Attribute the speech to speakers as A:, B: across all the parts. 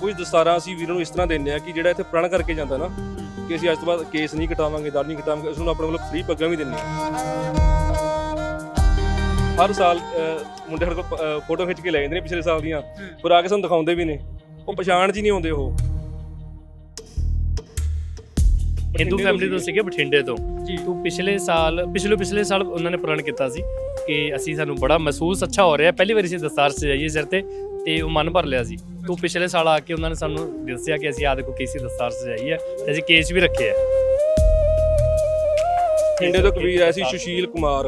A: ਕੁਝ ਦਸਤਾਰਾਂ ਅਸੀਂ ਵੀਰਾਂ ਨੂੰ ਇਸ ਤਰ੍ਹਾਂ ਦਿੰਦੇ ਆ ਕਿ ਜਿਹੜਾ ਇੱਥੇ ਪ੍ਰਣ ਕਰਕੇ ਜਾਂਦਾ ਨਾ ਕਿ ਅਸੀਂ ਅੱਜ ਤੋਂ ਬਾਅਦ ਕੇਸ ਨਹੀਂ ਕਟਾਵਾਂਗੇ ਦਰ ਨਹੀਂ ਕਟਾਵਾਂਗੇ ਉਸ ਨੂੰ ਆਪਣੇ ਵੱਲੋਂ ਫ੍ਰੀ ਪੱਗਾਂ ਵੀ ਦਿੰਦੇ ਆ ਹਰ ਸਾਲ ਮੁੰਡੇ ਸਾਡੇ ਕੋਲ ਫੋਟੋ ਖਿੱਚ ਕੇ ਲੈ ਜਾਂਦੇ ਨੇ ਪਿਛਲੇ ਸਾਲ ਦੀਆਂ ਫਿਰ ਆ ਕੇ ਸਾਨੂੰ ਦਿਖਾਉਂਦੇ ਵੀ ਨੇ। ਉਹ ਪਛਾਣ ਹੀ ਨਹੀਂ ਆਉਂਦੇ ਉਹ।
B: ਹਿੰਦੂ ਫੈਮਿਲੀ ਤੋਂ
A: ਸੀਗੇ।
B: ਬਠਿੰਡੇ ਤੋਂ।
C: ਜੀ।
B: ਤੂੰ ਪਿਛਲੇ ਸਾਲ ਪਿਛਲੇ ਪਿਛਲੇ ਸਾਲ ਉਹਨਾਂ ਨੇ ਪ੍ਰਣ ਕੀਤਾ ਸੀ ਕਿ ਅਸੀਂ ਸਾਨੂੰ ਬੜਾ ਮਹਿਸੂਸ ਅੱਛਾ ਹੋ ਰਿਹਾ। ਪਹਿਲੀ ਵਾਰੀ ਅਸੀਂ ਦਸਤਾਰ ਸਜਾਈਏ ਸਿਰ ਤੇ। ਤੇ ਉਹ ਮਨ ਭਰ ਲਿਆ ਸੀ। ਤੂੰ ਪਿਛਲੇ ਸਾਲ ਆ ਕੇ ਉਹਨਾਂ ਨੇ ਸਾਨੂੰ ਦੱਸਿਆ ਕਿ ਅਸੀਂ ਆਹ ਦੇਖੋ ਕੇਸੀ ਦਸਤਾਰ ਸਜਾਈ ਹੈ ਤੇ ਅਸੀਂ ਕੇਸ ਵੀ ਰੱਖੇ ਆ।
A: ਪਿੰਡੇ ਤੋਂ ਕਬੀਰ ਆਇਆ ਸੀ ਸੁਸ਼ੀਲ ਕੁਮਾਰ।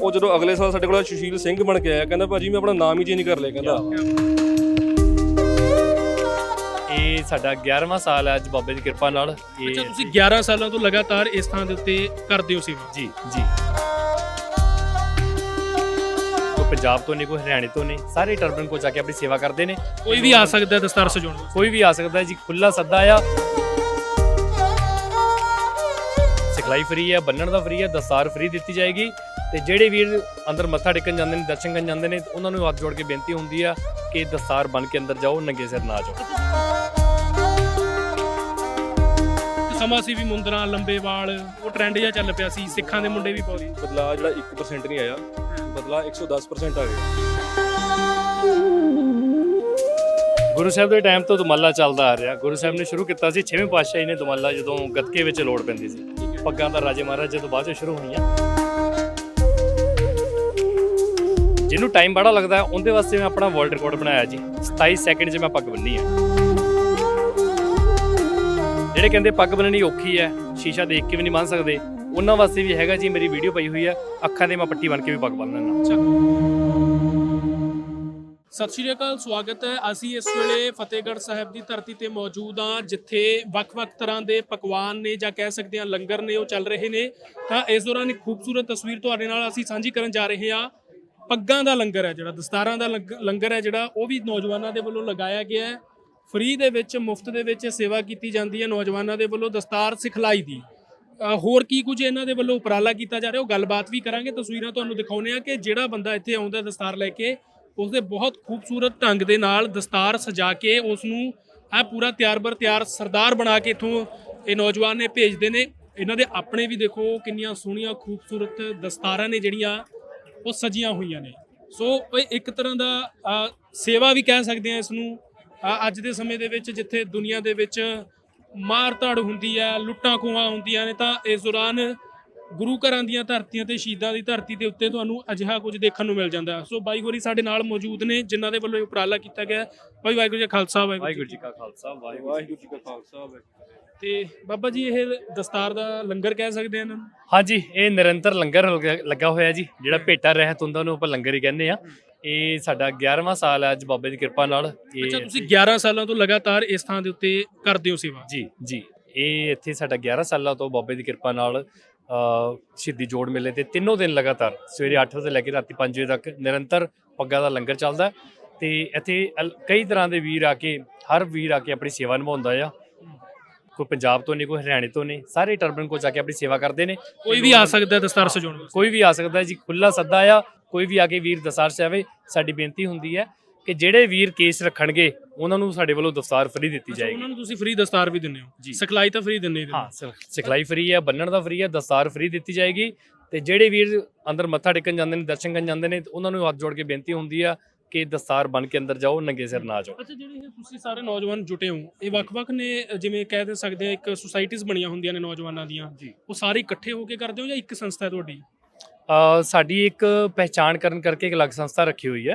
A: ਉਹ ਜਦੋਂ ਅਗਲੇ ਸਾਲ ਸਾਡੇ ਕੋਲ ਸੁਸ਼ੀਲ ਸਿੰਘ ਬਣ ਕੇ ਆਇਆ ਕਹਿੰਦਾ ਭਾਜੀ ਮੈਂ ਆਪਣਾ ਨਾਮ ਹੀ ਚੇਂਜ ਕਰ ਲਿਆ ਕਹਿੰਦਾ।
B: ਇਹ ਸਾਡਾ 11ਵਾਂ ਸਾਲ ਹੈ ਅੱਜ ਬਾਬੇ ਦੀ ਕਿਰਪਾ ਨਾਲ।
C: ਅੱਛਾ
B: ਇਹ
C: ਤੁਸੀਂ 11 ਸਾਲਾਂ ਤੋਂ ਲਗਾਤਾਰ ਇਸ ਥਾਂ ਦੇ ਉੱਤੇ ਕਰਦੇ ਹੋ ਸੇਵਾ?
B: ਜੀ ਜੀ। ਪੰਜਾਬ ਤੋਂ ਨਹੀਂ ਕੋਈ ਹਰਿਆਣੇ ਤੋਂ ਨਹੀਂ ਸਾਰੇ ਟਰਬਨ ਕੋਚ ਆ ਕੇ ਆਪਣੀ ਸੇਵਾ ਕਰਦੇ ਨੇ।
C: ਕੋਈ ਵੀ ਆ ਸਕਦਾ ਦਸਤਾਰ ਸਜਾਉਣ
B: ਕੋਈ ਵੀ ਆ ਸਕਦਾ ਜੀ ਖੁੱਲਾ ਸੱਦਾ ਆ। ਸਿਖਲਾਈ ਫ੍ਰੀ ਹੈ ਬੰਨਣ ਦਾ ਫ੍ਰੀ ਹੈ ਦਸਤਾਰ ਫ੍ਰੀ ਦਿੱਤੀ ਜਾਏਗੀ। ਤੇ ਜਿਹੜੇ ਵੀਰ ਅੰਦਰ ਮੱਥਾ ਟੇਕਣ ਜਾਂਦੇ ਨੇ ਦਰਸ਼ਨ ਕਰਨ ਜਾਂਦੇ ਨੇ ਉਹਨਾਂ ਨੂੰ ਹੱਥ ਜੋੜ ਕੇ ਬੇਨਤੀ ਹੁੰਦੀ ਆ ਕਿ ਦਸਤਾਰ ਬਨ ਕੇ ਅੰਦਰ ਜਾਓ ਨੰਗੇ ਸਿਰ ਨਾ ਜਾਓ।
C: ਸਮਾਂ ਸੀ ਵੀ ਮੁੰਦਰਾਂ ਲੰਬੇ ਵਾਲ ਉਹ ਟ੍ਰੈਂਡ ਜਿਹਾ ਚੱਲ ਪਿਆ ਸੀ ਸਿੱਖਾਂ ਦੇ ਮੁੰਡੇ ਵੀ ਪਾਉਂਦੇ
A: ਬਦਲਾ ਜਿਹੜਾ 1% ਨਹੀਂ ਆਇਆ ਬਦਲਾ 110% ਆ ਗਿਆ।
B: ਗੁਰੂ ਸਾਹਿਬ ਦੇ ਟਾਈਮ ਤੋਂ ਦੁਮਾਲਾ ਚੱਲਦਾ ਆ ਰਿਹਾ। ਗੁਰੂ ਸਾਹਿਬ ਨੇ ਸ਼ੁਰੂ ਕੀਤਾ ਸੀ 6ਵੇਂ ਪਾਤਸ਼ਾਹੀ ਨੇ ਦੁਮਾਲਾ ਜਦੋਂ ਗੱਤਕੇ ਵਿੱਚ ਲੋੜ ਪੈਂਦੀ ਸੀ। ਪੱਗਾਂ ਦਾ ਰਾਜੇ ਮਹਾਰਾਜੇ ਤੋਂ ਬਾਅਦ 'ਚ ਸ਼ੁਰੂ ਹੋਈਆਂ। ਜਿਹਨੂੰ ਟਾਈਮ ਬੜਾ ਲੱਗਦਾ ਹੈ, ਉਹਦੇ ਵਾਸਤੇ ਮੈਂ ਆਪਣਾ ਵਰਲਡ ਰਿਕਾਰਡ ਬਣਾਇਆ ਜੀ। 27 ਸੈਕਿੰਡ 'ਚ ਮੈਂ ਪੱਗ ਬੰਨੀ ਹੈ ਜਿਹੜੇ ਕਹਿੰਦੇ ਪੱਗ ਬੰਨਣੀ ਔਖੀ ਹੈ, ਸ਼ੀਸ਼ਾ ਦੇਖ ਕੇ ਵੀ ਨਹੀਂ ਮੰਨ ਸਕਦੇ, ਉਹਨਾਂ ਵਾਸਤੇ ਵੀ ਹੈਗਾ ਜੀ, ਮੇਰੀ ਵੀਡੀਓ ਪਈ ਹੋਈ ਹੈ, ਅੱਖਾਂ ਤੇ ਮੈਂ ਪੱਟੀ ਬਣ ਕੇ ਵੀ ਪੱਗ ਬੰਨ ਲੈਂਦਾ।
C: ਸਤਿ ਸ਼੍ਰੀ ਅਕਾਲ, ਸਵਾਗਤ ਹੈ। ਅਸੀਂ ਇਸ ਵੇਲੇ ਫਤਿਹਗੜ੍ਹ ਸਾਹਿਬ ਦੀ ਧਰਤੀ ਤੇ ਮੌਜੂਦ ਹਾਂ, ਜਿੱਥੇ ਵੱਖ-ਵੱਖ ਤਰ੍ਹਾਂ ਦੇ ਪਕਵਾਨ ਨੇ ਜਾਂ ਕਹਿ ਸਕਦੇ ਹਾਂ ਲੰਗਰ ਨੇ, ਉਹ ਚੱਲ ਰਹੇ ਨੇ। ਤਾਂ ਇਸ ਦੌਰਾਨ ਇੱਕ ਖੂਬਸੂਰਤ ਤਸਵੀਰ ਤੁਹਾਡੇ ਨਾਲ ਅਸੀਂ ਸਾਂਝੀ ਕਰਨ ਜਾ ਰਹੇ ਹਾਂ। ਪੱਗਾਂ ਦਾ ਲੰਗਰ ਹੈ ਜਿਹੜਾ, ਦਸਤਾਰਾਂ ਦਾ ਲੰਗ- ਲੰਗਰ ਹੈ ਜਿਹੜਾ, ਉਹ ਵੀ ਨੌਜਵਾਨਾਂ ਦੇ ਵੱਲੋਂ ਲਗਾਇਆ ਗਿਆ ਹੈ। ਫ੍ਰੀ ਦੇ ਵਿੱਚ, ਮੁਫਤ ਦੇ ਵਿੱਚ ਸੇਵਾ ਕੀਤੀ ਜਾਂਦੀ ਹੈ ਨੌਜਵਾਨਾਂ ਦੇ ਵੱਲੋਂ ਦਸਤਾਰ ਸਿਖਲਾਈ ਦੀ। ਹੋਰ ਕੀ ਕੁਝ ਇਹਨਾਂ ਦੇ ਵੱਲੋਂ ਉਪਰਾਲਾ ਕੀਤਾ ਜਾ ਰਿਹਾ? ਉਹ ਗੱਲਬਾਤ ਵੀ ਕਰਾਂਗੇ। ਤਸਵੀਰਾਂ ਤੁਹਾਨੂੰ ਦਿਖਾਉਨੇ ਆ ਕਿ ਜਿਹੜਾ ਬੰਦਾ ਇੱਥੇ ਆਉਂਦਾ ਦਸਤਾਰ ਲੈ ਕੇ, ਉਸਦੇ ਬਹੁਤ ਖੂਬਸੂਰਤ ਢੰਗ ਦੇ ਨਾਲ ਦਸਤਾਰ ਸਜਾ ਕੇ ਉਸ ਨੂੰ ਆ ਪੂਰਾ ਤਿਆਰ ਬਰ ਤਿਆਰ ਸਰਦਾਰ ਬਣਾ ਕੇ ਇਥੋਂ ਇਹ ਨੌਜਵਾਨ ਨੇ ਭੇਜਦੇ ਨੇ। ਇਹਨਾਂ ਦੇ ਆਪਣੇ ਵੀ ਦੇਖੋ ਕਿੰਨੀਆਂ ਸੋਹਣੀਆਂ, ਖੂਬਸੂਰਤ ਦਸਤਾਰਾਂ ਨੇ ਜਿਹੜੀਆਂ ਉਹ ਸਜੀਆਂ ਹੋਈਆਂ ਨੇ। ਸੋ ਇਹ ਇੱਕ ਤਰ੍ਹਾਂ ਦਾ ਸੇਵਾ ਵੀ ਕਹਿ ਸਕਦੇ ਆ ਇਸ ਨੂੰ। ਅੱਜ ਦੇ ਸਮੇਂ ਦੇ ਵਿੱਚ ਜਿੱਥੇ ਦੁਨੀਆ ਦੇ ਵਿੱਚ ਮਾਰ ਧੜ ਹੁੰਦੀ ਹੈ ਲੁੱਟਾਂ ਖੋਹਾਂ ਹੁੰਦੀਆਂ ਨੇ ਤਾਂ ਇਸ ਦੌਰਾਨ ਗੁਰੂ ਘਰਾਂ ਦੀਆਂ ਧਰਤੀਆਂ ਤੇ ਸ਼ਹੀਦਾਂ ਦੀ ਧਰਤੀ ਦੇ ਉੱਤੇ ਤੁਹਾਨੂੰ ਅਜਿਹਾ ਕੁਝ ਦੇਖਣ ਨੂੰ ਮਿਲ ਜਾਂਦਾ ਹੈ। ਸੋ ਬਾਈ ਹੋਰੀ ਸਾਡੇ ਨਾਲ ਮੌਜੂਦ ਨੇ ਜਿਨ੍ਹਾਂ ਦੇ ਵੱਲੋਂ ਇਹ ਉਪਰਾਲਾ ਕੀਤਾ ਗਿਆ ਹੈ। ਬਾਈ ਵਾਹਿਗੁਰੂ ਜੀ ਖਾਲਸਾ
B: ਵਾਹਿਗੁਰੂ ਜੀ ਕਾ ਖਾਲਸਾ ਵਾਹਿਗੁਰੂ
A: ਜੀ ਕਾ ਖਾਲਸਾ ਵਾਹਿਗੁਰੂ
C: ਤੇ ਬਾਬਾ ਜੀ ਇਹ ਦਸਤਾਰ ਦਾ ਲੰਗਰ ਕਹਿ ਸਕਦੇ ਆ ਇਹਨਾਂ ਨੂੰ
B: ਹਾਂਜੀ ਇਹ ਨਿਰੰਤਰ ਲੰਗਰ ਲੱਗਾ- ਲੱਗਾ ਹੋਇਆ ਜੀ ਜਿਹੜਾ ਭੇਟਾ ਰਹਿਤ ਹੁੰਦਾ ਉਹਨੂੰ ਆਪਾਂ ਲੰਗਰ ਹੀ ਕਹਿੰਦੇ ਆ ਇਹ ਸਾਡਾ 11ਵਾਂ ਸਾਲ ਹੈ ਅੱਜ ਬਾਬੇ ਦੀ ਕਿਰਪਾ ਨਾਲ।
C: ਅੱਛਾ
B: ਇਹ
C: ਤੁਸੀਂ 11 ਸਾਲਾਂ ਤੋਂ ਲਗਾਤਾਰ ਇਸ ਥਾਂ ਦੇ ਉੱਤੇ ਕਰਦੇ ਹੋ ਸੇਵਾ?
B: ਜੀ ਜੀ। ਇਹ ਇੱਥੇ ਸਾਡਾ 11 ਸਾਲਾਂ ਤੋਂ ਬਾਬੇ ਦੀ ਕਿਰਪਾ ਨਾਲ ਅ ਸ਼ਹੀਦੀ ਜੋੜ ਮੇਲੇ ਤੇ ਤਿੰਨੋਂ ਦਿਨ ਲਗਾਤਾਰ ਸਵੇਰੇ 8 ਵਜੇ ਲੈ ਕੇ ਰਾਤੀ 5 ਵਜੇ ਤੱਕ ਨਿਰੰਤਰ ਪੱਗਾਂ ਦਾ ਲੰਗਰ ਚੱਲਦਾ। ਹੈ ਤੇ ਇੱਥੇ ਅਲ- ਕਈ ਤਰ੍ਹਾਂ ਦੇ ਵੀਰ ਆ ਕੇ ਹਰ ਵੀਰ ਆ ਕੇ ਆਪਣੀ ਸੇਵਾ ਨਿਭਾਉਂਦਾ ਆ। ਕੋਈ ਪੰਜਾਬ ਤੋਂ ਨਹੀਂ ਕੋਈ ਹਰਿਆਣੇ ਤੋਂ ਨਹੀਂ ਸਾਰੇ ਟਰਬਨ ਕੋਚ ਆ ਕੇ ਆਪਣੀ ਸੇਵਾ ਕਰਦੇ ਨੇ।
C: ਕੋਈ ਵੀ ਆ ਸਕਦਾ ਦਸਤਾਰ ਸਜਾਉਣ ਵਾਸਤੇ?
B: ਕੋਈ ਵੀ ਆ ਸਕਦਾ ਹੈ ਜੀ ਖੁੱਲਾ ਸੱਦਾ ਆ। ਕੋਈ ਵੀ ਆ ਕੇ ਵੀਰ ਦਸਤਾਰ ਸਜਾਵੇ ਸਾਡੀ ਬੇਨਤੀ ਹੁੰਦੀ ਹੈ ਕਿ ਜਿਹੜੇ ਵੀਰ ਕੇਸ ਰੱਖਣਗੇ ਉਹਨਾਂ ਨੂੰ ਸਾਡੇ ਵੱਲੋਂ ਦਸਤਾਰ ਫ੍ਰੀ ਦਿੱਤੀ
C: ਅੱਛਾ, ਉਹਨਾਂ
B: ਜਾਏਗੀ
C: ਨੂੰ ਤੁਸੀਂ ਫ੍ਰੀ ਦਸਤਾਰ ਵੀ ਦਿੰਦੇ ਹੋ। ਸਿਖਲਾਈ ਤਾਂ ਫ੍ਰੀ ਦਿੰਦੇ ਹੀ
B: ਸਿਖਲਾਈ ਫ੍ਰੀ ਹੈ ਬੰਨਣ ਦਾ ਫ੍ਰੀ ਹੈ ਦਸਤਾਰ ਫ੍ਰੀ ਦਿੱਤੀ ਜਾਏਗੀ। ਤੇ ਜਿਹੜੇ ਵੀਰ ਅੰਦਰ ਮੱਥਾ ਟੇਕਣ ਜਾਂਦੇ ਨੇ ਦਰਸ਼ਨ ਕਰਨ ਜਾਂਦੇ ਨੇ ਉਹਨਾਂ ਨੂੰ ਹੱਥ ਜੋੜ ਕੇ ਬੇਨਤੀ ਹੁੰਦੀ ਆ ਕਿ ਦਸਤਾਰ ਬਨ ਕੇ ਅੰਦਰ ਜਾਓ ਨੰਗੇ ਸਿਰ ਨਾ ਜਾਓ।
C: ਅੱਛਾ ਜਿਹੜੇ ਇਹ ਤੁਸੀਂ ਸਾਰੇ ਨੌਜਵਾਨ ਜੁਟੇ ਹੋ ਇਹ ਵੱਖ-ਵੱਖ ਨੇ ਜਿਵੇਂ ਕਹਿ ਦੇ ਸਕਦੇ ਆ ਇੱਕ ਸੁਸਾਇਟੀਆਂ ਬਣੀਆਂ ਹੁੰਦੀਆਂ ਨੇ ਨੌਜਵਾਨਾਂ ਦੀਆਂ। ਉਹ ਸਾਰੇ ਇਕੱਠੇ ਹੋ ਕੇ ਕਰਦੇ ਹੋ ਜਾਂ ਇੱਕ ਸੰਸਥਾ ਹੈ ਤੁਹਾਡੀ?
B: ਸਾਡੀ ਇੱਕ ਪਹਿਚਾਣ ਕਰਨ ਕਰਕੇ ਇੱਕ ਅਲੱਗ ਸੰਸਥਾ ਰੱਖੀ ਹੋਈ ਹੈ।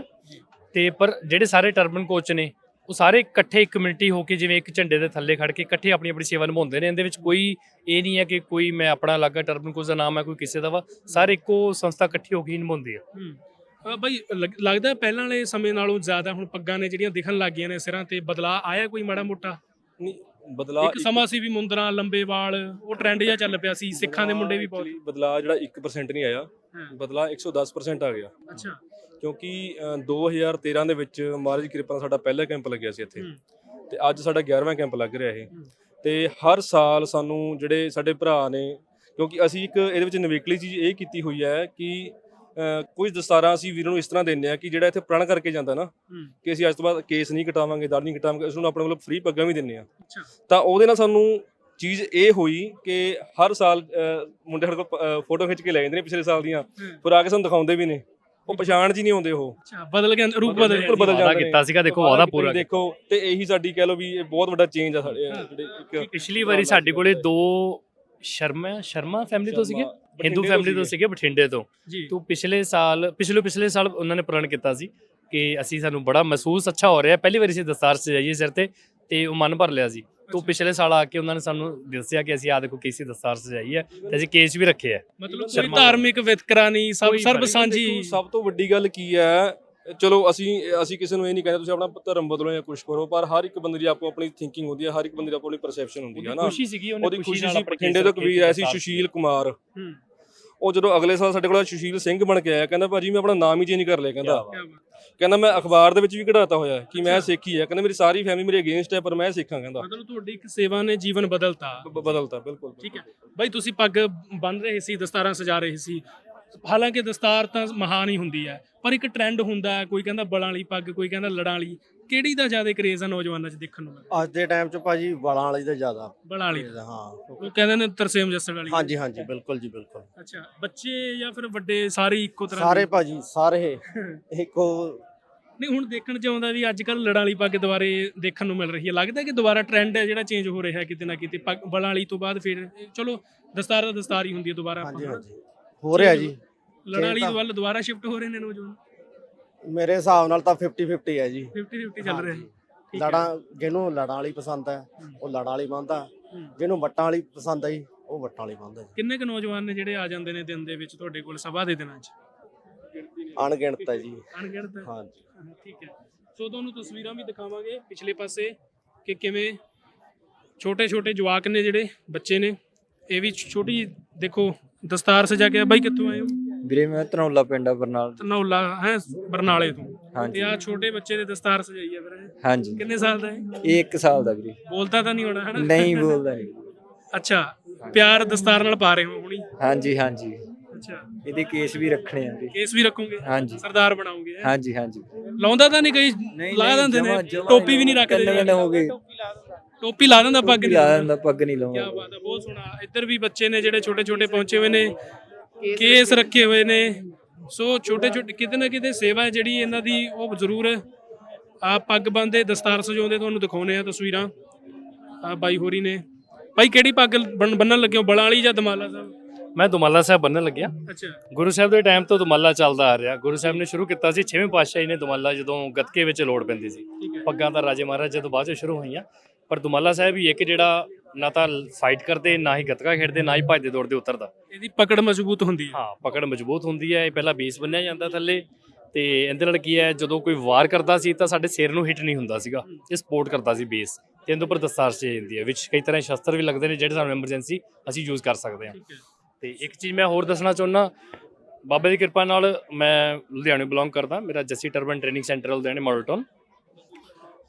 B: ਤੇ ਪਰ ਜਿਹੜੇ ਸਾਰੇ ਟਰਬਨ ਕੋਚ ਨੇ ਉਹ ਸਾਰੇ ਇਕੱਠੇ ਇੱਕ ਕਮਿਊਨਿਟੀ ਹੋ ਕੇ ਜਿਵੇਂ ਇੱਕ ਝੰਡੇ ਦੇ ਥੱਲੇ ਖੜ ਕੇ ਇਕੱਠੇ ਆਪਣੀ ਆਪਣੀ ਸੇਵਾ ਨਿਭਾਉਂਦੇ ਨੇ। ਇਹਦੇ ਵਿੱਚ ਕੋਈ ਇਹ ਨਹੀਂ ਹੈ ਕਿ ਕੋਈ ਮੈਂ ਆਪਣਾ ਅਲੱਗ ਟਰਬਨ ਕੋਚ ਦਾ ਨਾਮ ਹੈ ਕੋਈ ਕਿਸੇ ਦਾ ਵਾ। ਸਾਰੇ ਇੱਕੋ ਸੰਸਥਾ ਇਕੱਠੀ ਹੋ ਕੇ ਨਿਭਾਉਂਦੀ ਹੈ।
C: ਬਈ ਲੱਗ- ਲੱਗਦਾ ਪਹਿਲਾਂ ਵਾਲੇ ਸਮੇਂ ਨਾਲੋਂ ਜ਼ਿਆਦਾ ਹੁਣ ਪੱਗਾਂ ਨੇ ਜਿਹੜੀਆਂ ਦਿਖਣ ਲੱਗ ਗਈਆਂ ਨੇ ਸਿਰਾਂ ਤੇ ਬਦਲਾਅ ਆਇਆ ਕੋਈ ਮਾੜਾ ਮੋਟਾ?
A: ਨਹੀਂ ਬਦਲਾ
C: ਇੱਕ ਸਮਾਂ ਸੀ ਵੀ ਮੁੰਦਰਾਂ ਲੰਬੇ ਵਾਲ ਉਹ ਟ੍ਰੈਂਡ ਜਿਹਾ ਚੱਲ ਪਿਆ ਸੀ ਸਿੱਖਾਂ ਦੇ ਮੁੰਡੇ ਵੀ ਪਾਉਂਦੇ
A: ਬਦਲਾ ਜਿਹੜਾ 1% ਨਹੀਂ ਆਇਆ। ਬਦਲਾ 110% ਆ ਗਿਆ।
C: ਅੱਛਾ।
A: ਕਿਉਂਕਿ ਅ, 2013 ਦੇ ਵਿੱਚ ਮਹਾਰਾਜ ਦੀ ਕਿਰਪਾ ਨਾਲ ਸਾਡਾ ਪਹਿਲਾ ਕੈਂਪ ਲੱਗਿਆ ਸੀ ਇੱਥੇ।
C: ਹੂੰ।
A: ਤੇ ਅੱਜ ਸਾਡਾ 11ਵਾਂ ਕੈਂਪ ਲੱਗ ਰਿਹਾ ਇਹ।
C: ਹੂੰ।
A: ਤੇ ਹਰ ਸਾਲ ਸਾਨੂੰ ਜਿਹੜੇ ਸਾਡੇ ਭਰਾ ਨੇ ਕਿਉਂਕਿ ਅਸੀਂ ਇੱਕ ਇਹਦੇ ਵਿੱਚ ਨਵੇਕਲੀ ਚੀਜ਼ ਇਹ ਕੀਤੀ ਹੋਈ ਹੈ ਕਿ ਅਹ ਕੁਝ ਦਸਤਾਰਾਂ ਅਸੀਂ ਵੀਰਾਂ ਨੂੰ ਇਸ ਤਰ੍ਹਾਂ ਦਿੰਨੇ ਆ ਕਿ ਜਿਹੜਾ ਇੱਥੇ ਪ੍ਰਣ ਕਰਕੇ ਜਾਂਦਾ ਨਾ
C: ਹੂੰ।
A: ਕਿ ਅਸੀਂ ਅੱਜ ਤੋਂ ਬਾਅਦ ਕੇਸ ਨਹੀਂ ਕਟਾਵਾਂਗੇ ਦਰ ਨਹੀਂ ਕਟਾਵਾਂਗੇ ਉਸ ਨੂੰ ਆਪਣੇ ਵੱਲੋਂ ਫ੍ਰੀ ਪੱਗਾਂ ਵੀ ਦਿੰਨੇ ਆ
C: ਅੱਛਾ।
A: ਤਾਂ ਉਹਦੇ ਨਾਲ ਸਾਨੂੰ ਚੀਜ਼ ਇਹ ਹੋਈ ਕਿ ਹਰ ਸਾਲ ਮੁੰਡੇ ਸਾਡੇ ਕੋਲ ਫੋਟੋ ਖਿੱਚ ਕੇ ਲੈ ਜਾਂਦੇ ਨੇ ਪਿਛਲੇ ਸਾਲ ਦੀਆਂ। ਫਿਰ ਆ ਕੇ ਸਾਨੂੰ ਦਿਖਾਉਂਦੇ ਵੀ ਨੇ। ਉਹ ਪਛਾਣ ਹੀ ਨਹੀਂ ਆਉਂਦੇ ਉਹ।
C: ਅੱਛਾ ਬਦਲ ਗਿਆ ਰੂਪ ਬਦਲ
A: ਬਿਲਕੁਲ
C: ਗਿਆ
A: ਬਦਲ ਜਾਂਦੇ।
B: ਕੀਤਾ ਸੀਗਾ ਦੇਖੋ ਵਾਅਦਾ ਪੂਰਾ
A: ਦੇਖੋ ਤੇ ਇਹੀ ਸਾਡੀ ਕਹਿ ਲਓ ਵੀ ਇਹ ਬਹੁਤ ਵੱਡਾ ਚੇਂਜ ਆ ਸਾਡੇ ਜਿਹੜੇ ਇੱਕ
B: ਪਿਛਲੀ ਵਾਰੀ ਸਾਡੇ ਕੋਲੇ ਦੋ ਸ਼ਰਮਾ ਸ਼ਰਮਾ ਫੈਮਿਲੀ ਤੋਂ ਸੀਗੇ? ਹਿੰਦੂ ਫੈਮਿਲੀ ਤੋਂ ਸੀਗੇ ਬਠਿੰਡੇ ਤੋਂ।
C: ਜੀ।
B: ਤੋਂ ਪਿਛਲੇ ਸਾਲ ਪਿਛਲੇ ਪਿਛਲੇ ਸਾਲ ਉਹਨਾਂ ਨੇ ਪ੍ਰਣ ਕੀਤਾ ਸੀ ਕਿ ਅਸੀਂ ਸਾਨੂੰ ਬੜਾ ਮਹਿਸੂਸ ਅੱਛਾ ਹੋ ਰਿਹਾ। ਪਹਿਲੀ ਵਾਰੀ ਅਸੀਂ ਦਸਤਾਰ ਸਜਾਈਏ ਸਿਰ ਤੇ। ਤੇ ਉਹ ਮਨ ਭਰ ਲਿਆ ਸੀ। ਤੋਂ ਪਿਛਲੇ ਸਾਲ ਆ ਕੇ ਉਹਨਾਂ ਨੇ ਸਾਨੂੰ ਦੱਸਿਆ ਕਿ ਅਸੀਂ ਆ ਦੇਖੋ ਕੇਸੀ ਦਸਤਾਰ ਸਜਾਈ ਹੈ ਤੇ ਅਸੀਂ ਕੇਸ ਵੀ ਰੱਖੇ ਹੈ।
C: ਮਤਲਬ ਕੋਈ
B: ਸ਼ਰਮਾ-
C: ਧਾਰਮਿਕ ਵਿਤਕਰਾ ਨਹੀਂ ਸਭ
B: ਕੋਈ
C: ਸਰਬ ਸਾਂਝੀ
A: ਦੇਖੋ, ਸਭ ਤੋਂ ਵੱਡੀ ਗੱਲ ਕੀ ਹੈ ਚਲੋ ਅਸੀਂ ਅਸੀਂ ਕਿਸੇ ਨੂੰ ਇਹ ਨਹੀਂ ਕਹਿੰਦੇ ਤੁਸੀਂ ਆਪਣਾ ਧਰਮ ਬਦਲੋ ਜਾਂ ਕੁਝ ਕਰੋ ਪਰ ਹਰ ਇੱਕ ਬੰਦੇ ਦੀ ਆਪੋ ਆਪਣੀ ਥਿੰਕਿੰਗ ਹੁੰਦੀ ਹੈ ਹਰ ਇੱਕ ਬੰਦੇ ਦੀ ਆਪੋ ਆਪਣੀ ਪਰਸੈਪਸ਼ਨ ਹੁੰਦੀ ਹੈ ਨਾ।
B: ਖੁਸ਼ੀ ਸੀਗੀ ਉਹਨੇ
A: ਉਹਦੀ ਖੁਸ਼ੀ
B: ਨਾਲ
A: ਸੀ
B: ਆਪਣੇ
A: ਬਠਿੰਡੇ ਤੋਂ ਕਬੀਰ ਆਇਆ ਸੀ। ਸੁਸ਼ੀਲ ਕੁਮਾਰ।
C: ਹੂੰ।
A: ਉਹ ਜਦੋਂ ਅਗਲੇ ਸਾਲ ਸਾਡੇ ਕੋਲ ਸੁਸ਼ੀਲ ਸਿੰਘ ਬਣ ਕੇ ਆਇਆ ਕਹਿੰਦਾ ਭਾਜੀ ਮੈਂ ਆਪਣਾ ਨਾਮ ਹੀ ਚੇਂਜ ਕਰ ਲਿਆ ਕਹਿੰਦਾ। ਕਹਿੰਦਾ ਮੈਂ ਅਖਬਾਰ ਦੇ ਵਿੱਚ ਵੀ ਕਢਾਤਾ ਹੋਇਆ ਕਿ ਮੈਂ ਸਿੱਖ ਹੀ ਕਹਿੰਦਾ ਮੇਰੀ ਸਾਰੀ ਫੈਮਿਲੀ ਮੇਰੇ ਅਗੇਂਸਟ ਹੈ ਪਰ ਮੈਂ ਸਿੱਖਾਂ ਕਹਿੰਦਾ।
C: ਮਤਲਬ ਤੁਹਾਡੀ ਇੱਕ ਸੇਵਾ ਨੇ ਜੀਵਨ ਬਦਲਤਾ।
A: ਬਦਲਤਾ ਬਿਲਕੁਲ
C: ਠੀਕ ਹੈ। ਬਾਈ ਤੁਸੀਂ ਪੱਗ ਬੰਨ ਰਹੇ ਸੀ ਦਸਤਾਰਾਂ ਸਜਾ ਰਹੇ ਸੀ ਹਾਲਾਂਕਿ ਦਸਤਾਰ ਤਾਂ ਮਹਾਨ ਹੀ ਹੁੰਦੀ ਹੈ ਪਰ ਇੱਕ ਟ੍ਰੈਂਡ ਹੁੰਦਾ ਹੈ ਕੋਈ ਕਹਿੰਦਾ ਬਲਾਂ ਵਾਲੀ ਪੱਗ ਕੋਈ ਕਹਿੰਦਾ ਲੜਾਂ ਵਾਲੀ ਕਿਹੜੀ ਦਾ ਜ਼ਿਆਦਾ ਕਰੇਜ਼ ਆ ਨੌਜਵਾਨਾਂ 'ਚ ਦੇਖਣ ਨੂੰ?
D: ਅੱਜ ਦੇ ਟਾਈਮ 'ਚ ਭਾਜੀ ਵਾਲਾਂ ਵਾਲੀ ਦਾ ਜ਼ਿਆਦਾ
C: ਬਲਾਂ ਵਾਲੀ।
D: ਹਾਂ
C: ਉਹ ਕਹਿੰਦੇ ਨੇ ਤਰਸੇਮ ਜੱਸੜ ਵਾਲੀ।
D: ਹਾਂਜੀ ਹਾਂਜੀ ਬਿਲਕੁਲ ਜੀ ਬਿਲਕੁਲ।
C: ਅੱਛਾ ਬੱਚੇ ਜਾਂ ਫਿਰ ਵੱਡੇ ਸਾਰੇ ਹੀ ਇੱਕੋ ਤਰ੍ਹਾਂ
D: ਸਾਰੇ? ਭਾਜੀ ਸਾਰੇ। ਇੱਕੋ।
C: ਨਹੀਂ ਹੁਣ ਦੇਖਣ ਚ ਆਉਂਦਾ ਵੀ ਅੱਜ ਕੱਲ ਲੜਾਂ ਵਾਲੀ ਪੱਗ ਦੁਬਾਰੇ ਦੇਖਣ ਨੂੰ ਮਿਲ ਰਹੀ ਹੈ। ਲੱਗਦਾ ਕਿ ਦੁਬਾਰਾ ਟ੍ਰੈਂਡ ਹੈ ਜਿਹੜਾ ਚੇਂਜ ਹੋ ਰਿਹਾ ਹੈ ਕਿਤੇ ਨਾ ਕਿਤੇ ਪੱਗ ਬਲਾਂ ਵਾਲੀ ਤੋਂ ਬਾਅਦ ਫਿਰ ਚਲੋ ਦਸਤਾਰ ਤਾਂ ਦਸਤਾਰ ਹੀ ਹੁੰਦੀ ਹੈ ਦੁਬਾਰਾ
D: ਹਾਂਜੀ ਹਾਂਜੀ। ਹੋ ਰਿਹਾ ਜੀ।
C: ਲੜਾਂ ਵਾਲੀ ਵੱਲ ਦੁਬਾਰਾ ਸ਼ਿਫਟ ਹੋ ਰਹੇ ਨੇ ਨੌਜਵਾਨ?
D: ਮੇਰੇ ਹਿਸਾਬ ਨਾਲ ਤਾਂ 50 50 ਹੈ ਜੀ।
C: 50 50 ਚੱਲ ਰਿਹਾ। ਹੈ ਠੀਕ ਹੈ।
D: ਲੜਾਂ ਜਿਹਨੂੰ ਲੜਾਂ ਵਾਲੀ ਪਸੰਦ ਹੈ ਉਹ ਲੜਾਂ ਵਾਲੀ ਮੰਨਦਾ
C: ਹੂੰ।
D: ਜਿਹਨੂੰ ਵੱਟਾਂ ਵਾਲੀ ਪਸੰਦ ਹੈ ਜੀ ਉਹ ਵੱਟਾਂ ਵਾਲੀ ਮੰਨਦਾ ਜੀ।
C: ਕਿੰਨੇ ਕੁ ਨੌਜਵਾਨ ਨੇ ਜਿਹੜੇ ਆ ਜਾਂਦੇ ਨੇ ਦਿਨ ਦੇ ਵਿੱਚ ਤੁਹਾਡੇ ਕੋਲ ਸਭਾ ਦੇ ਦਿਨਾਂ 'ਚ?
D: ਅਣਗਿਣਤ ਹੈ ਜੀ।
C: ਅਣਗਿਣਤ?
D: ਹਾਂਜੀ।
C: ਹਾਂ, ਠੀਕ ਹੈ। ਸੋ ਤੁਹਾਨੂੰ ਤਸਵੀਰਾਂ ਵੀ ਦਿਖਾਵਾਂਗੇ ਪਿਛਲੇ ਪਾਸੇ ਕਿ ਕਿਵੇਂ ਛੋਟੇ ਛੋਟੇ ਜਵਾਕ ਨੇ ਜਿਹੜੇ ਬੱਚੇ ਨੇ। ਇਹ ਵੀ ਛੋਟੀ ਦੇਖੋ ਦਸਤਾਰ ਸਜਾ ਕੇ ਬਾਈ ਕਿੱਥੋਂ ਆਏ ਹੋ?
E: ਵੀਰੇ ਮੈਂ ਧਨੌਲਾ ਪਿੰਡ ਆ ਬਰਨਾਲ।
C: ਧਨੌਲਾ ਹੈ ਬਰਨਾਲੇ ਤੋਂ। ਤੇ
E: ਹਾਂਜੀ
C: ਆ ਛੋਟੇ ਬੱਚੇ ਦੇ ਦਸਤਾਰ ਸਜਾਈ ਹੈ ਫਿਰ ਇਹ।
E: ਹਾਂਜੀ।
C: ਕਿੰਨੇ ਸਾਲ ਦਾ ਹੈ?
E: ਇਹ 1 ਸਾਲ ਦਾ ਵੀਰੇ।
C: ਬੋਲਦਾ ਤਾਂ ਨਹੀਂ ਹੋਣਾ ਹੈ ਨਾ
E: ਨਹੀਂ ਬੋਲਦਾ ਨਹੀਂ
C: ਅੱਛਾ ਪਿਆਰ ਦਸਤਾਰ ਨਾਲ ਪਾ ਰਹੇ ਹੋ ਹੁਣੀ?
E: ਹਾਂਜੀ ਹਾਂਜੀ।
C: ਅੱਛਾ।
E: ਇਹਦੇ ਕੇਸ ਵੀ ਰੱਖਣੇ ਆ ਵੀਰੇ।
C: ਕੇਸ ਵੀ ਰੱਖੋਗੇ?
E: ਹਾਂਜੀ।
C: ਸਰਦਾਰ ਬਣਾਓਗੇ ਹੈਂ?
E: ਹਾਂਜੀ ਹਾਂਜੀ।
C: ਲਾਉਂਦਾ ਤਾਂ ਨਹੀਂ ਕਈ ਲਾ ਦਿੰਦੇ ਨੇ। ਟੋਪੀ ਵੀ ਨਹੀਂ ਰੱਖਦੇ
E: ਤਿੰਨ ਦਿਨ ਹੋ ਗਏ।
C: ਟੋਪੀ ਲਾ ਦਿੰਦਾ ਪੱਗ ਨਹੀਂ
E: ਲਾ ਦਿੰਦਾ ਪੱਗ ਨਹੀਂ
C: ਕੀ
E: ਲਾਉਂਦਾ
C: ਬਾਤ ਹੈ ਬਹੁਤ ਸੋਹਣਾ। ਇੱਧਰ ਵੀ ਬੱਚੇ ਨੇ ਜਿਹੜੇ ਛੋਟੇ ਛੋਟੇ ਪਹੁੰਚੇ ਹੋਏ ਨੇ ਕੇਸ ਰੱਖੇ ਹੋਏ ਨੇ। ਸੋ ਛੋਟੇ ਛੋਟੇ ਕਿਤੇ ਨਾ ਕਿਤੇ ਸੇਵਾ ਹੈ ਜਿਹੜੀ ਇਹਨਾਂ ਦੀ ਉਹ ਜ਼ਰੂਰ ਆ ਪੱਗ ਬੰਦੇ ਦਸਤਾਰ ਸਜਾਉਂਦੇ ਤੁਹਾਨੂੰ ਦਿਖਾਉਨੇ ਆ ਤਸਵੀਰਾਂ। ਆ ਬਾਈ ਹੋਰੀ ਨੇ। ਬਾਈ ਕਿਹੜੀ ਪੱਗ ਬਣ- ਬੰਨਣ ਲੱਗੇ ਹੋ ਬਲਾਂ ਵਾਲੀ ਜਾਂ ਦਮਾਲਾ ਸਾਹਿਬ?
B: ਮੈਂ ਦੁਮਾਲਾ ਸਾਹਿਬ ਬੰਨਣ ਲੱਗਿਆ।
C: ਅੱਛਾ।
B: ਗੁਰੂ ਸਾਹਿਬ ਦੇ ਟਾਈਮ ਤੋਂ ਦੁਮਾਲਾ ਚੱਲਦਾ ਆ ਰਿਹਾ। ਗੁਰੂ ਸਾਹਿਬ ਨੇ ਸ਼ੁਰੂ ਕੀਤਾ ਸੀ 6ਵੇਂ ਪਾਤਸ਼ਾਹੀ ਨੇ ਦੁਮਾਲਾ ਜਦੋਂ ਗੱਤਕੇ ਵਿੱਚ ਲੋੜ ਪੈਂਦੀ ਸੀ। ਪੱਗਾਂ ਤਾਂ ਰਾਜੇ ਮਹਾਰਾਜ ਜਦੋਂ ਬਾਅਦ ਚ ਸ਼ੁਰੂ ਹੋਈਆਂ ਪਰ ਦੁਮਾਲਾ ਸਾਹਿਬ ਹੀ ਇੱਕ ਜਿਹੜਾ ਨਾ ਤਾਂ ਫਾਈਟ ਕਰਦੇ ਨਾ ਹੀ ਗੱਤਕਾ ਖੇਡਦੇ ਨਾ ਹੀ ਭੱਜਦੇ ਦੌੜਦੇ ਉਤਰਦਾ।
C: ਇਹਦੀ ਪਕੜ ਮਜ਼ਬੂਤ ਹੁੰਦੀ ਹੈ।
B: ਹਾਂ ਪਕੜ ਮਜ਼ਬੂਤ ਹੁੰਦੀ ਹੈ ਇਹ ਪਹਿਲਾਂ ਬੇਸ ਬੰਨਿਆ ਜਾਂਦਾ ਥੱਲੇ ਤੇ ਇਹਦੇ ਨਾਲ ਕੀ ਹੈ ਜਦੋਂ ਕੋਈ ਵਾਰ ਕਰਦਾ ਸੀ ਤਾਂ ਸਾਡੇ ਸਿਰ ਨੂੰ ਹਿੱਟ ਨਹੀਂ ਹੁੰਦਾ ਸੀਗਾ ਇਹ ਸਪੋਰਟ ਕਰਦਾ ਸੀ ਬੇਸ ਤੇ ਇਹਦੇ ਉੱਪਰ ਦਸਤਾਰ ਚ ਜਾਂਦੀ ਹੈ ਵਿੱਚ ਕਈ ਤਰ੍ਹਾਂ ਦੇ ਸ਼ਸਤਰ ਵੀ ਲੱਗਦੇ ਨੇ ਜਿਹੜੇ ਸਾਨੂੰ ਐਮਰਜੈਂਸੀ ਅਸੀਂ ਯੂਜ਼ ਕਰ ਸਕਦੇ ਹੈ। ਤੇ ਇੱਕ ਚੀਜ਼ ਮੈਂ ਹੋਰ ਦੱਸਣਾ ਚਾਹੁੰਦਾ ਬਾਬੇ ਦੀ ਕਿਰਪਾ ਨਾਲ ਮੈਂ ਲੁਧਿਆਣੇ ਬਿਲੋਂਗ ਕਰਦਾ ਮੇਰਾ ਜੱਸੀ ਟਰਬਨ ਟ੍ਰੇਨਿੰਗ ਸੈਂਟਰ ਲੁਧਿਆਣੇ ਮਾਡਲ ਟਾਊਨ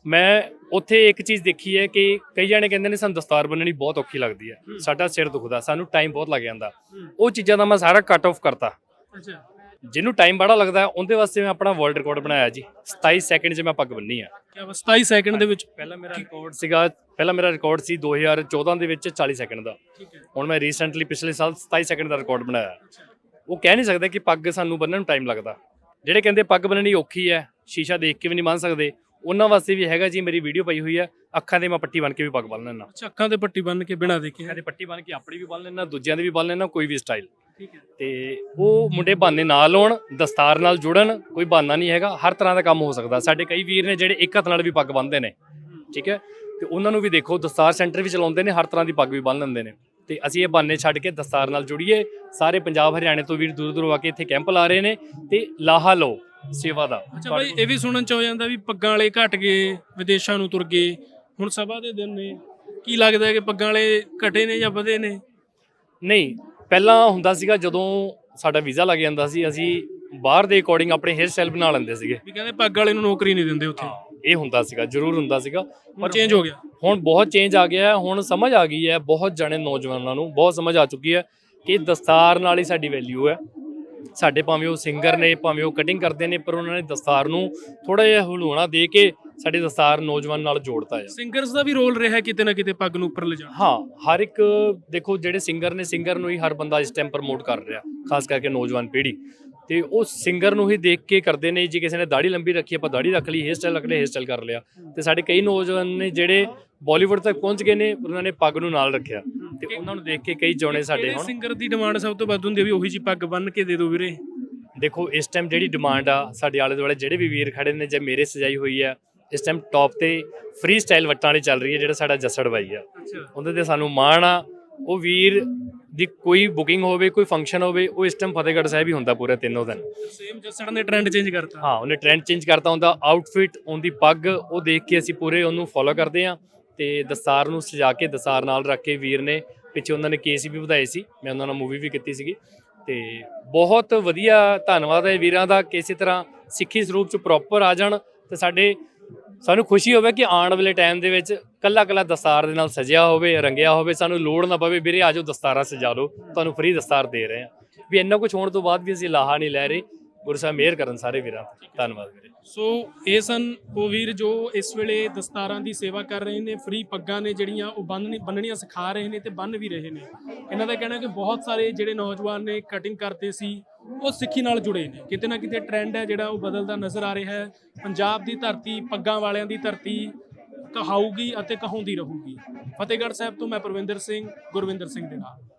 B: ਮੈਂ ਉੱਥੇ ਇੱਕ ਚੀਜ਼ ਦੇਖੀ ਹੈ ਕਿ ਕਈ ਜਣੇ ਕਹਿੰਦੇ ਨੇ ਸਾਨੂੰ ਦਸਤਾਰ ਬੰਨਣੀ ਬਹੁਤ ਔਖੀ ਲੱਗਦੀ ਹੈ। ਸਾਡਾ ਸਿਰ ਦੁਖਦਾ ਸਾਨੂੰ ਟਾਈਮ ਬਹੁਤ ਲੱਗ ਜਾਂਦਾ। ਉਹ ਚੀਜ਼ਾਂ ਦਾ ਮੈਂ ਸਾਰਾ ਕੱਟ ਆਫ ਕਰਤਾ।
C: ਅੱਛਾ।
B: ਜਿਹਨੂੰ ਟਾਈਮ ਬੜਾ ਲੱਗਦਾ ਉਹਦੇ ਵਾਸਤੇ ਮੈਂ ਆਪਣਾ ਵਰਲਡ ਰਿਕਾਰਡ ਬਣਾਇਆ ਜੀ। 27 ਸੈਕਿੰਡ 'ਚ ਮੈਂ ਪੱਗ ਬੰਨੀ ਆ।
C: ਕੀ ਬਸ 27 ਸੈਕਿੰਡ ਦੇ ਵਿੱਚ?
B: ਪਹਿਲਾਂ ਮੇਰਾ ਰਿਕਾਰਡ ਸੀਗਾ ਪਹਿਲਾਂ ਮੇਰਾ ਰਿਕਾਰਡ ਸੀ 2014 ਦੇ ਵਿੱਚ 40 ਸੈਕਿੰਡ ਦਾ।
C: ਠੀਕ ਹੈ।
B: ਹੁਣ ਮੈਂ ਰੀਸੈਂਟਲੀ ਪਿਛਲੇ ਸਾਲ 27 ਸੈਕਿੰਡ ਦਾ ਰਿਕਾਰਡ ਬਣਾਇਆ। ਉਹ ਕਹਿ ਨਹੀਂ ਸਕਦੇ ਕਿ ਪੱਗ ਸਾਨੂੰ ਬੰਨਣ ਨੂੰ ਟਾਈਮ ਲੱਗਦਾ। ਜਿਹੜੇ ਕਹਿੰਦੇ ਪੱਗ ਬੰਨਣੀ ਔਖੀ ਹੈ ਸ਼ੀਸ਼ਾ ਦੇਖ ਕੇ ਵੀ ਨਹੀਂ ਬੰਨ ਸਕਦੇ ਉਹਨਾਂ ਵਾਸਤੇ ਵੀ ਹੈਗਾ ਜੀ ਮੇਰੀ ਵੀਡੀਓ ਪਈ ਹੋਈ ਹੈ ਅੱਖਾਂ ਦੇ ਮੈਂ ਪੱਟੀ ਬੰਨ ਕੇ ਵੀ ਪੱਗ ਬੰਨ ਲੈਣਾ
C: ਅੱਛਾ ਅੱਖਾਂ ਤੇ ਪੱਟੀ ਬੰਨ ਕੇ ਬਿਨਾਂ ਦੇਖੇ।
B: ਅੱਖਾਂ ਦੇ ਪੱਟੀ ਬੰਨ ਕੇ ਆਪਣੀ ਵੀ ਬੰਨ ਲੈਣਾ ਦੂਜਿਆਂ ਦੇ ਵੀ ਬੰਨ ਲੈਣਾ ਕੋਈ ਵੀ ਸਟਾਈਲ
C: ਠੀਕ ਹੈ।
B: ਤੇ ਉਹ ਮੁੰਡੇ ਬਹਾਨੇ ਨਾ ਲਾਉਣ ਦਸਤਾਰ ਨਾਲ ਜੁੜਨ ਕੋਈ ਬਹਾਨਾ ਨਹੀਂ ਹੈਗਾ ਹਰ ਤਰ੍ਹਾਂ ਦਾ ਕੰਮ ਹੋ ਸਕਦਾ। ਸਾਡੇ ਕਈ ਵੀਰ ਨੇ ਜਿਹੜੇ ਇੱਕ ਹੱਥ ਨਾਲ ਵੀ ਪੱਗ ਬੰਨਦੇ ਨੇ ਠੀਕ ਹੈ? ਤੇ ਉਹਨਾਂ ਨੂੰ ਵੀ ਦੇਖੋ ਦਸਤਾਰ ਸੈਂਟਰ ਵੀ ਚਲਾਉਂਦੇ ਨੇ ਹਰ ਤਰ੍ਹਾਂ ਦੀ ਪੱਗ ਵੀ ਬੰਨ ਲੈਂਦੇ ਨੇ। ਤੇ ਅਸੀਂ ਇਹ ਬਹਾਨੇ ਛੱਡ ਕੇ ਦਸਤਾਰ ਨਾਲ ਜੁੜੀਏ। ਸਾਰੇ ਪੰਜਾਬ ਹਰਿਆਣੇ ਤੋਂ ਵੀਰ ਦੂਰ ਦੂਰ ਆ ਕੇ ਇੱਥੇ ਕੈਂਪ ਲਾ ਰਹੇ ਨੇ। ਤੇ ਲਾਹਾ ਲਓ। ਸੇਵਾ ਦਾ।
C: ਅੱਛਾ ਭਾਈ ਇਹ ਵੀ ਸੁਣਨ ਚ ਹੋ ਜਾਂਦਾ ਵੀ ਪੱਗਾਂ ਵਾਲੇ ਘਟ ਗਏ ਵਿਦੇਸ਼ਾਂ ਨੂੰ ਤੁਰ ਗਏ। ਹੁਣ ਸਭਾ ਦੇ ਦਿਨ ਨੇ। ਕੀ ਲੱਗਦਾ ਹੈ ਕਿ ਪੱਗਾਂ ਵਾਲੇ ਘਟੇ ਨੇ ਜਾਂ ਵਧੇ ਨੇ?
B: ਨਹੀਂ ਪਹਿਲਾਂ ਹੁੰਦਾ ਸੀਗਾ ਜਦੋਂ ਸਾਡਾ ਵੀਜ਼ਾ ਲੱਗ ਜਾਂਦਾ ਸੀ ਅਸੀਂ ਬਾਹਰ ਦੇ ਅਕੋਰਡਿੰਗ ਆਪਣੇ ਹੇਅਰ ਸਟਾਈਲ ਬਣਾ ਲੈਂਦੇ ਸੀਗੇ।
C: ਵੀ ਕਹਿੰਦੇ ਪੱਗ ਵਾਲੇ ਨੂੰ ਨੌਕਰੀ ਨਹੀਂ ਦਿੰਦੇ ਉੱਥੇ।
B: ਇਹ ਹੁੰਦਾ ਸੀਗਾ ਜ਼ਰੂਰ ਹੁੰਦਾ ਸੀਗਾ।
C: ਹੁਣ ਚੇਂਜ ਹੋ ਗਿਆ।
B: ਹੁਣ ਬਹੁਤ ਚੇਂਜ ਆ ਗਿਆ ਹੁਣ ਸਮਝ ਆ ਗਈ ਹੈ ਬਹੁਤ ਜਣੇ ਨੌਜਵਾਨਾਂ ਨੂੰ ਬਹੁਤ ਸਮਝ ਆ ਚੁੱਕੀ ਹੈ ਕਿ ਦਸਤਾਰ ਨਾਲ ਹੀ ਸਾਡੀ ਵੈਲਿਊ ਹੈ। ਸਾਡੇ ਭਾਵੇਂ ਉਹ ਸਿੰਗਰ ਨੇ ਭਾਵੇਂ ਉਹ ਕਟਿੰਗ ਕਰਦੇ ਨੇ ਪਰ ਉਹਨਾਂ ਨੇ ਦਸਤਾਰ ਨੂੰ ਥੋੜਾ ਜਿਹਾ ਹਲੂਣਾ ਦੇ ਕੇ ਸਾਡੇ ਦਸਤਾਰ ਨੌਜਵਾਨ ਨਾਲ ਜੋੜਤਾ ਹੈ
C: ਸਿੰਗਰਸ ਦਾ ਵੀ ਰੋਲ ਰਿਹਾ ਕਿਤੇ ਨਾ ਕਿਤੇ ਪੱਗ ਨੂੰ ਉੱਪਰ ਲਿਜਾਣ।
B: ਹਾਂ ਹਰ ਇੱਕ ਦੇਖੋ ਜਿਹੜੇ ਸਿੰਗਰ ਨੇ ਸਿੰਗਰ ਨੂੰ ਹੀ ਹਰ ਬੰਦਾ ਇਸ ਟਾਈਮ ਪ੍ਰਮੋਟ ਕਰ ਰਿਹਾ ਖਾਸ ਕਰਕੇ ਨੌਜਵਾਨ ਪੀੜ੍ਹੀ। ਤੇ ਉਹ ਸਿੰਗਰ ਨੂੰ ਹੀ ਦੇਖ ਕੇ ਕਰਦੇ ਨੇ ਜੇ ਕਿਸੇ ਨੇ ਦਾੜੀ ਲੰਬੀ ਰੱਖੀ ਆਪਾਂ ਦਾੜੀ ਰੱਖ ਲਈ ਹੇਅਰ ਸਟਾਈਲ ਰੱਖ ਲਿਆ ਹੇਅਰ ਸਟਾਈਲ ਕਰ ਲਿਆ। ਤੇ ਸਾਡੇ ਕਈ ਨੌਜਵਾਨ ਨੇ ਜਿਹੜੇ ਬਾਲੀਵੁੱਡ ਤੱਕ ਪਹੁੰਚ ਗਏ ਨੇ ਉਹਨਾਂ ਨੇ ਪੱਗ ਨੂੰ ਨਾਲ ਰੱਖਿਆ। ਤੇ ਉਹਨਾਂ ਨੂੰ ਦੇਖ ਕੇ ਕਈ ਜੋਣੇ ਸਾਡੇ ਹੁਣ।
C: ਸਿੰਗਰ ਦੀ ਡਿਮਾਂਡ ਸਭ ਤੋਂ ਵੱਧ ਹੁੰਦੀ ਹੈ ਵੀ ਉਹੀ ਜੀ ਪੱਗ ਬੰਨ ਕੇ ਦੇ ਦਿਓ ਵੀਰੇ?
B: ਦੇਖੋ ਇਸ ਟਾਈਮ ਜਿਹੜੀ ਡਿਮਾਂਡ ਆ ਸਾਡੇ ਆਲੇ ਦੁਆਲੇ ਜਿਹੜੇ ਵੀ ਵੀਰ ਖੜੇ ਨੇ ਜੇ ਮੇਰੇ ਸਜਾਈ ਹੋਈ ਆ ਇਸ ਟਾਈਮ ਟੌਪ ਤੇ ਫ੍ਰੀ ਸਟਾਈਲ ਵੱਟਾਂ ਵਾਲੀ ਚੱਲ ਰਹੀ ਹੈ ਜਿਹੜਾ ਸਾਡਾ ਜੱਸੜ ਬਾਈ ਆ। ਉਹਦੇ ਤੇ ਸਾਨੂੰ ਮਾਣ ਆ ਉਹ ਵੀਰ ਦੀ ਕੋਈ ਬੁਕਿੰਗ ਹੋਵੇ ਕੋਈ ਫੰਕਸ਼ਨ ਹੋਵੇ ਉਹ ਇਸ ਟਾਈਮ ਫਤਿਹਗੜ੍ਹ ਸਾਹਿਬ ਹੀ ਹੁੰਦਾ ਪੂਰੇ ਤਿੰਨੋਂ ਦਿਨ।
C: ਸੇਮ ਜੱਸੜ ਨੇ ਟ੍ਰੈਂਡ ਚੇਂਜ ਕਰਤਾ।
B: ਹਾਂ ਉਹਨੇ ਟ੍ਰੈਂਡ ਚੇਂਜ ਕਰਤਾ ਹੁੰਦਾ ਆਊਟਫਿਟ ਉਹਦੀ ਪੱਗ ਉਹ ਦੇਖ ਕੇ ਅਸੀਂ ਪੂਰੇ ਉਹਨੂੰ ਫੋਲੋ ਕਰਦੇ ਆ ਤੇ ਦਸਤਾਰ ਨੂੰ ਸਜਾ ਕੇ ਦਸਤਾਰ ਨਾਲ ਰੱਖ ਕੇ ਵੀਰ ਨੇ ਪਿੱਛੇ ਉਹਨਾਂ ਨੇ ਕੇਸ ਵੀ ਵਧਾਏ ਸੀ। ਮੈਂ ਉਹਨਾਂ ਨਾਲ ਮੂਵੀ ਵੀ ਕੀਤੀ ਸੀਗੀ। ਤੇ ਬਹੁਤ ਵਧੀਆ ਧੰਨਵਾਦ ਹੈ ਵੀਰਾਂ ਦਾ ਕਿ ਇਸੇ ਤਰ੍ਹਾਂ ਸਿੱਖੀ ਸਰੂਪ ਚ ਪ੍ਰੋਪਰ ਆ ਜਾਣ ਤੇ ਸਾਡੇ ਸਾਨੂੰ ਖੁਸ਼ੀ ਹੋਵੇ ਕਿ ਆਉਣ ਵਾਲੇ ਟਾਈਮ ਦੇ ਵਿੱਚ ਕੱਲਾ ਕੱਲਾ ਦਸਤਾਰ ਦੇ ਨਾਲ ਸਜਿਆ ਹੋਵੇ, ਰੰਗਿਆ ਹੋਵੇ। ਸਾਨੂੰ ਲੋੜ ਨਾ ਪਵੇ ਵੀਰੇ, ਆਜੋ ਦਸਤਾਰਾਂ ਸਜਾ ਲਓ। ਤੁਹਾਨੂੰ ਫ੍ਰੀ ਦਸਤਾਰ ਦੇ ਰਹੇ ਆ ਵੀ ਇੰਨਾ ਕੁਝ ਹੋਣ ਤੋਂ ਬਾਅਦ ਵੀ ਅਸੀਂ ਲਾਹਾ ਨਹੀਂ ਲੈ ਰਹੇ। ਗੁਰੂ ਸਾਹਿਬ ਮਿਹਰ ਕਰਨ ਸਾਰੇ ਵੀਰਾਂ ਤੇ ਧੰਨਵਾਦ ਵੀਰੇ।
C: ਸੋ ਇਹ ਸਨ ਉਹ ਵੀਰ ਜੋ ਇਸ ਵੇਲੇ ਦਸਤਾਰਾਂ ਦੀ ਸੇਵਾ ਕਰ ਰਹੇ ਨੇ ਫ੍ਰੀ ਪੱਗਾਂ ਨੇ ਜਿਹੜੀਆਂ ਉਹ ਬੰਨ੍ਹਣੀ ਬੰਨਣੀਆਂ ਸਿਖਾ ਰਹੇ ਨੇ ਤੇ ਬੰਨ ਵੀ ਰਹੇ ਨੇ। ਇਹਨਾਂ ਦਾ ਕਹਿਣਾ ਕਿ ਬਹੁਤ ਸਾਰੇ ਜਿਹੜੇ ਨੌਜਵਾਨ ਨੇ ਕਟਿੰਗ ਕਰਦੇ ਸੀ, ਉਹ ਸਿੱਖੀ ਨਾਲ ਜੁੜੇ ਨੇ। ਕਿਤੇ ਨਾ ਕਿਤੇ ਟ੍ਰੈਂਡ ਹੈ ਜਿਹੜਾ ਉਹ ਬਦਲਦਾ ਨਜ਼ਰ ਆ ਰਿਹਾ ਹੈ। ਪੰਜਾਬ ਦੀ ਧਰਤੀ, ਪੱਗਾਂ ਵਾਲਿਆਂ ਦੀ ਧਰਤੀ ਕਹਾਊਗੀ ਅਤੇ ਕਹਾਉਂਦੀ ਰਹੂਗੀ। ਫਤਿਹਗੜ੍ਹ ਸਾਹਿਬ ਤੋਂ ਮੈਂ ਪ੍ਰਵਿੰਦਰ ਸਿੰਘ, ਗੁਰਵਿੰਦਰ ਸਿੰਘ ਦੇ ਨਾਲ।